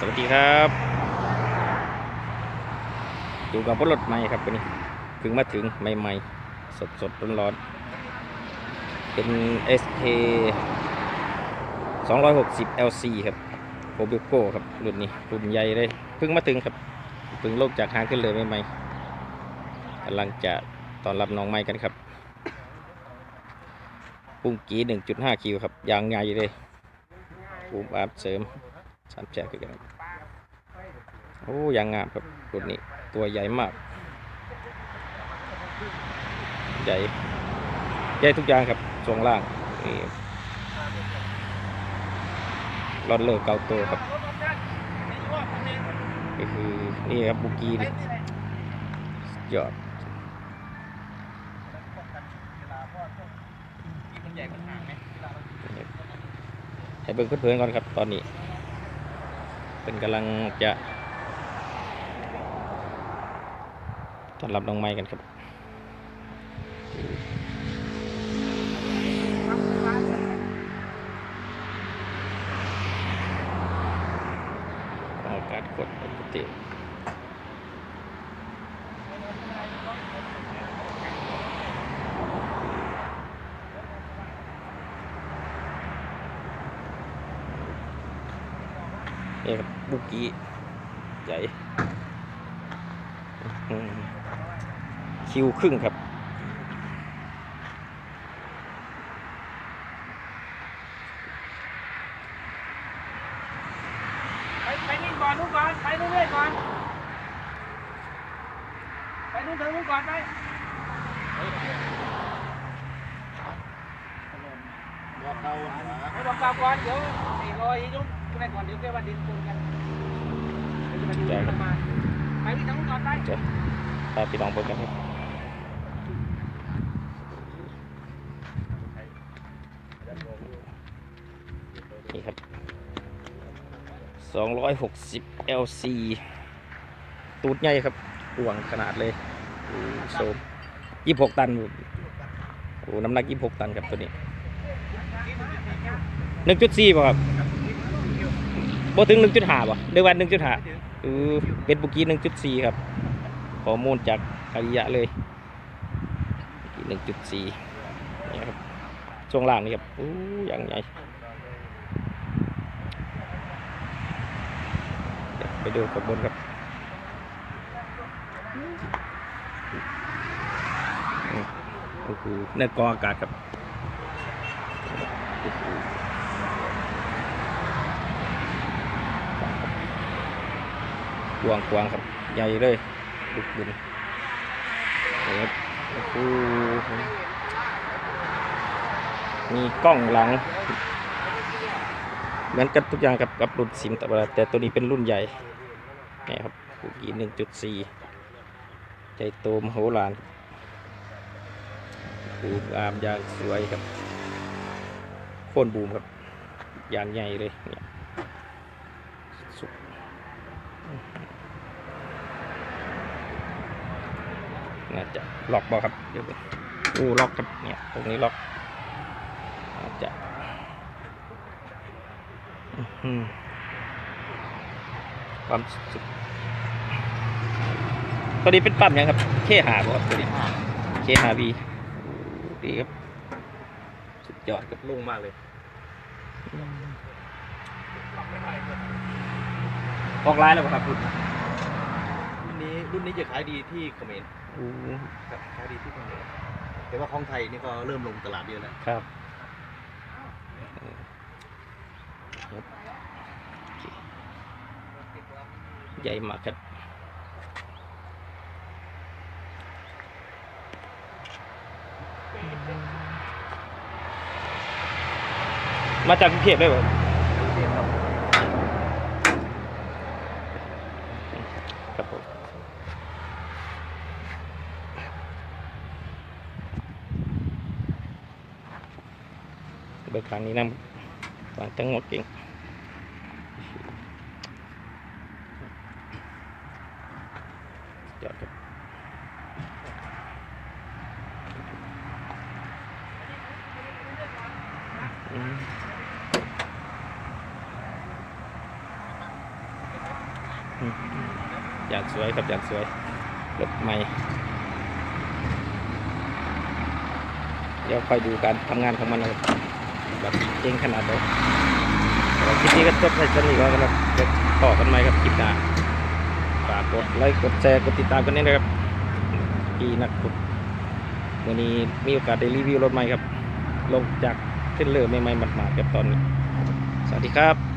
สวัสดีครับอยู่กับรถใหม่ครับวันนี้เพิ่งมาถึงใหม่ๆ สดสดร้อนร้อนๆเป็น SK 260 LC ครับโ b บิโก้ครับรุ่นนี้รุ่นใหญ่เลยเพิ่งมาถึงครับเพิ่งโลกจากหางขึ้นเลยใหม่ๆกำลังจะตอนรับน้องใหม่กันครับปุ้งกี 1.5 คิวครับยางใหญ่เลยปูมอาบเสริม สามแจกกันครับโอ้ยางงามครับรุ่นนี้ตัวใหญ่มาก ใหญ่ใหญ่ทุกอย่างครับช่วงล่างนี่รอดเลอร์เกาโตวครับก็คือนี่ครับบุกีนี่สุดยอดให้เบิ่งเพื่อนๆก่อนครับตอนนี้ เป็นกำลังจะต้อนรับน้องไม้กันครับอากาศกดปกติ บบุกี้ใหญ่อื้อหือคิวครึ่งครับไปไปนี่ก่อนนู่นก่อนไปนู่นเรื่อยก่อนไปนู่นถึงนู่นก่อนไปบอกเราไม่บอกเราก่อนเดี๋ยวไอ้รอยยุ่งไปก่อนเดี๋ยวแกว่าดินปนกันเดี๋ยว จะมาไปที่ทางนู้นก่อนไปจะพาพี่น้องเบิ่งกันครับนี่ครับ260 LC ตูดใหญ่ครับกวงขนาดเลยโอ้โซม26 ตันโอ้น้ำหนัก 26 ตันครับตัวนี้1.4ป่ะครับบ่ถึง 1.5ป่ะเดือนวัน1.5 อือเป็นบุกี้1.4ครับข้อมูลจากอาริยะเลยหนึ่งจุดสี่นี่ครับช่วงล่างนี่ครับอู้อย่างใหญ่เดี๋ยไปดูขบบนครับโอ้โหในกองอากาศครับโอ้โหก วางกวางครับ ใหญ่เลยลูกบุญนี่ครับโอ้โหมีกล้องหลัง เหมือนกันทุกอย่างกับกับรุ่นสิมแต่ว่าแต่ตัวนี้เป็นรุ่นใหญ่นี่ครับกูกีหนึ่งจุดสี่ใจโตมโหฬารบูมอามยางสวยครับโค่นบูมครับยางใหญ่เลยเนี่ยสุด น่าจะล็อกบอครับเดี๋ยวดูอู้ล็อกครับเนี่ยตรงนี้ล็อกอาจจะอื้อหือความสุดตัวนี้เป็นปั๊มยังครับเคหาบ่ครับตัวนี้เคหาบีดีครับสุดยอดครับลุ่งมากเลยออกลายแล้วบ่ครับคุณรุ่นนี้รุ่นนี้จะขายดีที่เขมรอู้ ครับขายดีที่เขมรแต่ว่าของไทยนี่ก็เริ่มลงตลาดเยอะแล้วครับใหญ่มากครับมาจากกรุงเทพเลยเหรอครับผม เบิกครั้งนี้นำวางทั้งหมดเก่งยอดครับอยางสวยครับอยางสวยรถใหม่ เดี๋ยวคอยดูการทำงานของมันนะครับ แบบเจ๋งขนาดไหนคลิปนี้ก็จบในสนิทแล้วนะครับเดี๋ยวต่อกันใหม่ครับคลิปหน้าฝากกดไลค์กดแชร์กดติดตามกันด้วยนะครับพี่นักขุดวันนี้มีโอกาสได้รีวิวรถใหม่ครับ ลงจากเส้นเลือใหม่ๆหมาดๆครับตอนนี้ สวัสดีครับ